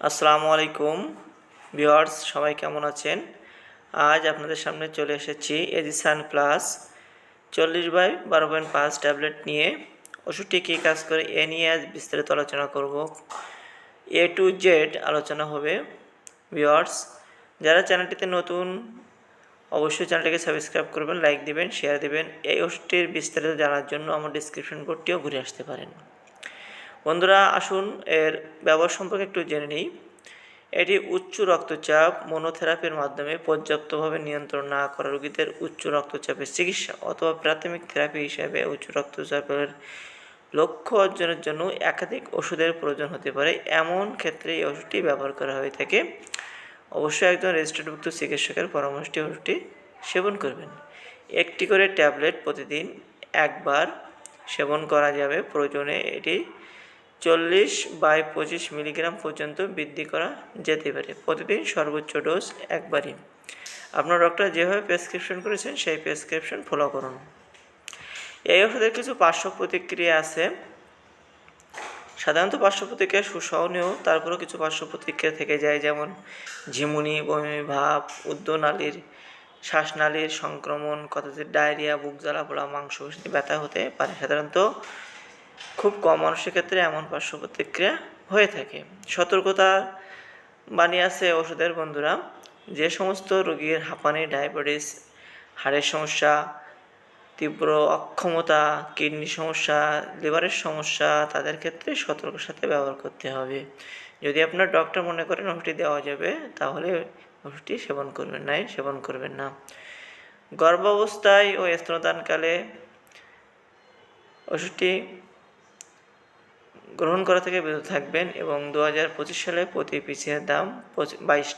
আসসালামু আলাইকুম ভিউয়ার্স, সবাই কেমন আছেন? আজ আপনাদের সামনে চলে এসেছি এজিসান প্লাস চল্লিশ বাই বারো পয়েন্ট পাঁচ ট্যাবলেট নিয়ে। ওষুধটি কী কাজ করে এ নিয়ে আজ বিস্তারিত আলোচনা করব। এ টু জেড আলোচনা হবে। ভিউয়ার্স, যারা চ্যানেলটিতে নতুন, অবশ্যই চ্যানেলটিকে সাবস্ক্রাইব করবেন, লাইক দিবেন, শেয়ার দিবেন। এই ওষুধটির বিস্তারিত জানার জন্য আমার ডিসক্রিপশন বোর্ডটিও ঘুরে আসতে পারেন। বন্ধুরা, আসুন এর ব্যবহার সম্পর্কে একটু জেনে নিই। এটি উচ্চ রক্তচাপ মনোথেরাপির মাধ্যমে পর্যাপ্তভাবে নিয়ন্ত্রণ না করা রোগীদের উচ্চ রক্তচাপের চিকিৎসা অথবা প্রাথমিক থেরাপি হিসাবে উচ্চ রক্তচাপের লক্ষ্য অর্জনের জন্য একাধিক ওষুধের প্রয়োজন হতে পারে। এমন ক্ষেত্রে এই ওষুধটি ব্যবহার করা হয়ে থাকে। অবশ্যই একজন রেজিস্টার্ডভুক্ত চিকিৎসকের পরামর্শটি ওষুধটি সেবন করবেন। একটি করে ট্যাবলেট প্রতিদিন একবার সেবন করা যাবে। প্রয়োজনে এটি চল্লিশ বাই পঁচিশ মিলিগ্রাম পর্যন্ত বৃদ্ধি করা যেতে পারে। প্রতিদিন সর্বোচ্চ ডোজ একবারই। আপনার ডক্টর যেভাবে প্রেসক্রিপশন করেছেন, সেই প্রেসক্রিপশন ফলো করুন। এই ওষুধের কিছু পার্শ্ব প্রতিক্রিয়া আছে। সাধারণত পার্শ্ব প্রতিক্রিয়া সুসহনীয়, তারপরেও কিছু পার্শ্ব প্রতিক্রিয়া থেকে যায়, যেমন ঝিমুনি, বমি, ভাব উদ্যনালীর শ্বাসনালীর সংক্রমণ, কথাতে ডায়রিয়া বুক জ্বালা, পোড়া, মাংস, ব্যথা হতে পারে। সাধারণত খুব কম মানুষের ক্ষেত্রে এমন পার্শ্ব প্রতিক্রিয়া হয়ে থাকে। সতর্কতা বানিয়ে আছে ওষুধের বন্ধুরা, যে সমস্ত রোগীর হাঁপানি, ডায়াবেটিস, হাড়ের সমস্যা, তীব্র অক্ষমতা কিডনি সমস্যা, লিভারের সমস্যা, তাদের ক্ষেত্রে সতর্কের সাথে ব্যবহার করতে হবে। যদি আপনার ডক্টর মনে করেন ওষুধটি দেওয়া যাবে, তাহলে ওষুধটি সেবন করবেন নাই সেবন করবেন না। গর্ভাবস্থায় ও স্তনদানকালে ওষুধটি গ্রহণ করা থেকে বিরত থাকবেন এবং দু হাজার পঁচিশ সালে প্রতি পিসের দাম বাইশ